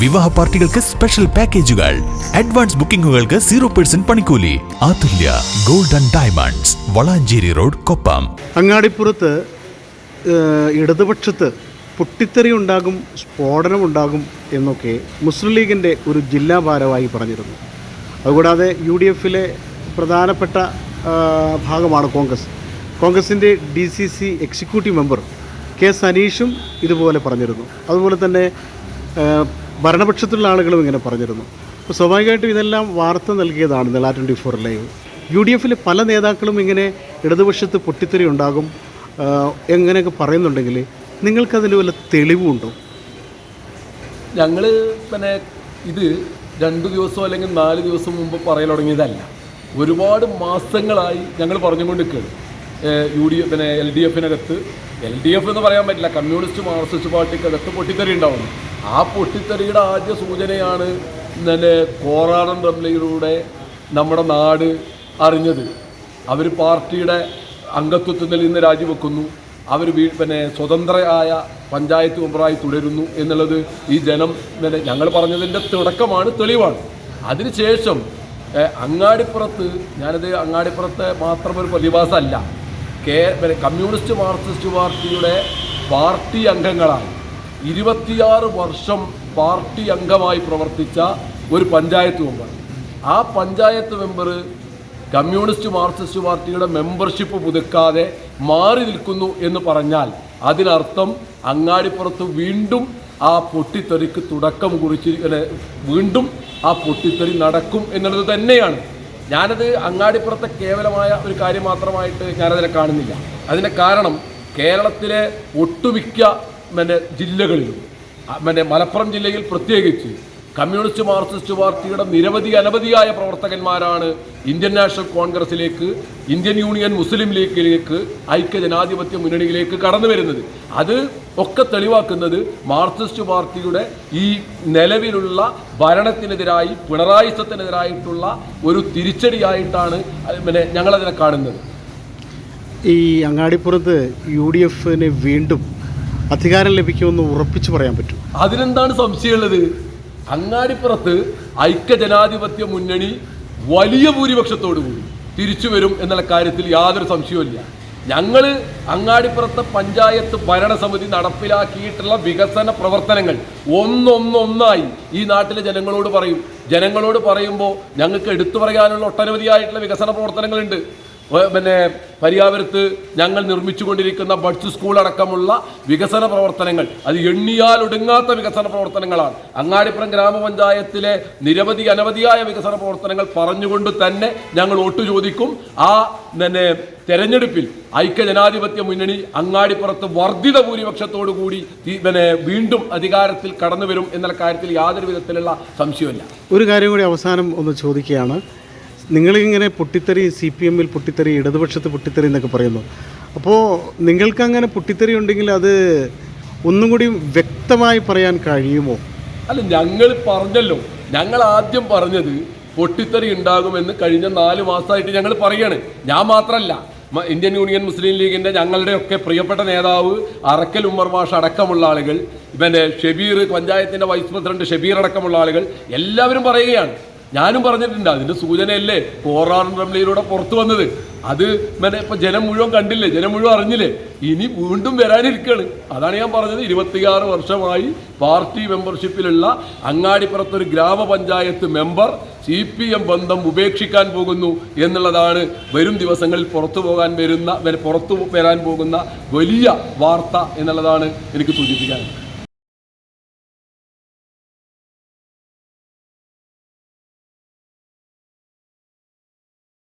വിവാഹ പാർട്ടികൾക്ക് സ്പെഷ്യൽ പാക്കേജുകൾ അഡ്വാൻസ് ബുക്കിംഗുകൾക്ക് സീറോ പെർസെന്റ് പണിക്കൂലി. Athulya golden diamonds Valanchery road Koppam. അങ്ങാടിപ്പുറത്ത് ഇടതുപക്ഷത്ത് പൊട്ടിത്തെറി ഉണ്ടാകും സ്ഫോടനമുണ്ടാകും എന്നൊക്കെ മുസ്ലിം ലീഗിന്റെ ഒരു ജില്ലാ ഭാരവാഹി പറഞ്ഞിരുന്നു. അതുകൂടാതെ യു ഡി എഫിലെ പ്രധാനപ്പെട്ട ഭാഗമാണ് കോൺഗ്രസ്. കോൺഗ്രസിന്റെ D C C executive member K സനീഷും ഇതുപോലെ പറഞ്ഞിരുന്നു. അതുപോലെ തന്നെ ഭരണപക്ഷത്തുള്ള ആളുകളും ഇങ്ങനെ പറഞ്ഞിരുന്നു. അപ്പോൾ സ്വാഭാവികമായിട്ടും ഇതെല്ലാം വാർത്ത നൽകിയതാണ് നില twenty four live U D എഫിലെ പല നേതാക്കളും ഇങ്ങനെ ഇടതുപക്ഷത്ത് പൊട്ടിത്തെറി ഉണ്ടാകും എങ്ങനെയൊക്കെ പറയുന്നുണ്ടെങ്കിൽ നിങ്ങൾക്കതിന് വല്ല തെളിവുണ്ടോ? ഞങ്ങൾ പിന്നെ ഇത് രണ്ട് ദിവസം അല്ലെങ്കിൽ നാല് ദിവസം മുമ്പ് പറയൽ തുടങ്ങിയതല്ല. ഒരുപാട് മാസങ്ങളായി ഞങ്ങൾ പറഞ്ഞുകൊണ്ടിരിക്കുകയാണ്. യു ഡി എഫ് പിന്നെ എൽ ഡി എഫിനകത്ത്. എൽ ഡി എഫ് എന്ന് പറയാൻ പറ്റില്ല. കമ്മ്യൂണിസ്റ്റ് മാർക്സിസ്റ്റ് പാർട്ടിക്കകത്ത് പൊട്ടിത്തെറി ഉണ്ടാവുന്നു. ആ പൊട്ടിത്തെറിയുടെ ആദ്യ സൂചനയാണ് ഇന്നലെ കോറാടൻ റംലയിലൂടെ നമ്മുടെ നാട് അറിഞ്ഞത്. അവർ പാർട്ടിയുടെ അംഗത്വത്തിൽ നിന്ന് രാജിവെക്കുന്നു. അവർ വീ പിന്നെ സ്വതന്ത്രയായ പഞ്ചായത്ത് മെമ്പറായി തുടരുന്നു എന്നുള്ളത് ഈ ജനം പിന്നെ ഞങ്ങൾ പറഞ്ഞതിന്റെ തുടക്കമാണ് തെളിവാണ്. അതിനുശേഷം അങ്ങാടിപ്പുറത്ത് ഞാനത് അങ്ങാടിപ്പുറത്തെ മാത്രം ഒരു പ്രതിഭാസമല്ല. കേ കമ്മ്യൂണിസ്റ്റ് മാർക്സിസ്റ്റ് പാർട്ടിയുടെ പാർട്ടി അംഗങ്ങളായി ഇരുപത്തിയാറ് വർഷം പാർട്ടി അംഗമായി പ്രവർത്തിച്ച ഒരു പഞ്ചായത്ത് മെമ്പർ. ആ പഞ്ചായത്ത് മെമ്പർ കമ്മ്യൂണിസ്റ്റ് മാർക്സിസ്റ്റ് പാർട്ടിയുടെ മെമ്പർഷിപ്പ് പുതുക്കാതെ മാറി നിൽക്കുന്നു എന്ന് പറഞ്ഞാൽ അതിനർത്ഥം അങ്ങാടിപ്പുറത്ത് വീണ്ടും ആ പൊട്ടിത്തെറിക്ക് തുടക്കം കുറിച്ച് വീണ്ടും ആ പൊട്ടിത്തെറി നടക്കും എന്നുള്ളത് തന്നെയാണ്. ഞാനത് അങ്ങാടിപ്പുറത്തെ കേവലമായ ഒരു കാര്യം മാത്രമായിട്ട് ഞാനതിനെ കാണുന്നില്ല. അതിന്റെ കാരണം കേരളത്തിലെ ഒട്ടുമിക്ക പിന്നെ ജില്ലകളിലും പിന്നെ മലപ്പുറം ജില്ലയിൽ പ്രത്യേകിച്ച് കമ്മ്യൂണിസ്റ്റ് മാർക്സിസ്റ്റ് പാർട്ടിയുടെ നിരവധി അനവധിയായ പ്രവർത്തകന്മാരാണ് ഇന്ത്യൻ നാഷണൽ കോൺഗ്രസിലേക്ക് ഇന്ത്യൻ യൂണിയൻ മുസ്ലിം ലീഗിലേക്ക് ഐക്യ ജനാധിപത്യ മുന്നണിയിലേക്ക് കടന്നു വരുന്നത്. അത് ഒക്കെ തെളിവാക്കുന്നത് മാർക്സിസ്റ്റ് പാർട്ടിയുടെ ഈ നിലവിലുള്ള ഭരണത്തിനെതിരായി പിണറായിസത്തിനെതിരായിട്ടുള്ള ഒരു തിരിച്ചടിയായിട്ടാണ് പിന്നെ ഞങ്ങളതിനെ കാണുന്നത്. ഈ അങ്ങാടിപ്പുറത്ത് യു ഡി എഫിന് വീണ്ടും അധികാരം ലഭിക്കുമെന്ന് ഉറപ്പിച്ചു പറയാൻ പറ്റും. അതിനെന്താണ് സംശയമുള്ളത്? അങ്ങാടിപ്പുറത്ത് ഐക്യ ജനാധിപത്യ മുന്നണി വലിയ ഭൂരിപക്ഷത്തോടു കൂടി തിരിച്ചു വരും എന്നുള്ള കാര്യത്തിൽ യാതൊരു സംശയവുമില്ല ഞങ്ങൾ അങ്ങാടിപ്പുറത്തെ പഞ്ചായത്ത് ഭരണസമിതി നടപ്പിലാക്കിയിട്ടുള്ള വികസന പ്രവർത്തനങ്ങൾ ഒന്നൊന്നൊന്നായി ഈ നാട്ടിലെ ജനങ്ങളോട് പറയും. ജനങ്ങളോട് പറയുമ്പോൾ ഞങ്ങൾക്ക് എടുത്തു പറയാനുള്ള ഒട്ടനവധിയായിട്ടുള്ള വികസന പ്രവർത്തനങ്ങളുണ്ട്. പിന്നെ പരിയാപുരത്ത് ഞങ്ങൾ നിർമ്മിച്ചുകൊണ്ടിരിക്കുന്ന ബഡ്സ് സ്കൂൾ അടക്കമുള്ള വികസന പ്രവർത്തനങ്ങൾ. അത് എണ്ണിയാൽ ഒടുങ്ങാത്ത വികസന പ്രവർത്തനങ്ങളാണ്. അങ്ങാടിപ്പുറം ഗ്രാമപഞ്ചായത്തിലെ നിരവധി അനവധിയായ വികസന പ്രവർത്തനങ്ങൾ പറഞ്ഞുകൊണ്ട് തന്നെ ഞങ്ങൾ വോട്ട് ചോദിക്കും. ആ പിന്നെ തെരഞ്ഞെടുപ്പിൽ ഐക്യജനാധിപത്യ മുന്നണി അങ്ങാടിപ്പുറത്ത് വർദ്ധിത ഭൂരിപക്ഷത്തോടു കൂടി പിന്നെ വീണ്ടും അധികാരത്തിൽ കടന്നു വരും എന്നുള്ള കാര്യത്തിൽ യാതൊരു വിധത്തിലുള്ള സംശയമില്ല ഒരു കാര്യം കൂടി അവസാനം ഒന്ന് ചോദിക്കുകയാണ്. നിങ്ങളിങ്ങനെ പൊട്ടിത്തെറി സി പി എമ്മിൽ പൊട്ടിത്തെറി ഇടതുപക്ഷത്ത് പൊട്ടിത്തെറി എന്നൊക്കെ പറയുന്നു. അപ്പോൾ നിങ്ങൾക്കങ്ങനെ പൊട്ടിത്തെറി ഉണ്ടെങ്കിൽ അത് ഒന്നും കൂടി വ്യക്തമായി പറയാൻ കഴിയുമോ? അല്ല ഞങ്ങൾ പറഞ്ഞല്ലോ. ഞങ്ങൾ ആദ്യം പറഞ്ഞത് പൊട്ടിത്തെറി ഉണ്ടാകുമെന്ന് കഴിഞ്ഞ നാല് മാസമായിട്ട് ഞങ്ങൾ പറയാണ്. ഞാൻ മാത്രമല്ല ഇന്ത്യൻ യൂണിയൻ മുസ്ലിം ലീഗിന്റെ ഞങ്ങളുടെയൊക്കെ പ്രിയപ്പെട്ട നേതാവ് അറക്കൽ ഉമ്മർ മാഷ് അടക്കമുള്ള ആളുകൾ ഇവന്റെ ഷബീർ പഞ്ചായത്തിന്റെ വൈസ് പ്രസിഡന്റ് ഷബീർ അടക്കമുള്ള ആളുകൾ എല്ലാവരും പറയുകയാണ്. ഞാനും പറഞ്ഞിട്ടുണ്ട് അതിന്റെ സൂചനയല്ലേ കോറാറൻ റംലയിലൂടെ പുറത്തു വന്നത്. അത് മേനെ ഇപ്പൊ ജനം മുഴുവൻ കണ്ടില്ലേ ജനം മുഴുവൻ അറിഞ്ഞില്ലേ? ഇനി വീണ്ടും വരാനിരിക്കുകയാണ് അതാണ് ഞാൻ പറഞ്ഞത്. ഇരുപത്തിയാറ് വർഷമായി പാർട്ടി മെമ്പർഷിപ്പിലുള്ള അങ്ങാടിപ്പുറത്തൊരു ഗ്രാമപഞ്ചായത്ത് മെമ്പർ സി പി എം ബന്ധം ഉപേക്ഷിക്കാൻ പോകുന്നു എന്നുള്ളതാണ് വരും ദിവസങ്ങളിൽ പുറത്തു പോകാൻ വരുന്ന പുറത്തു വരാൻ പോകുന്ന വലിയ വാർത്ത എന്നുള്ളതാണ് എനിക്ക് സൂചിപ്പിക്കാൻ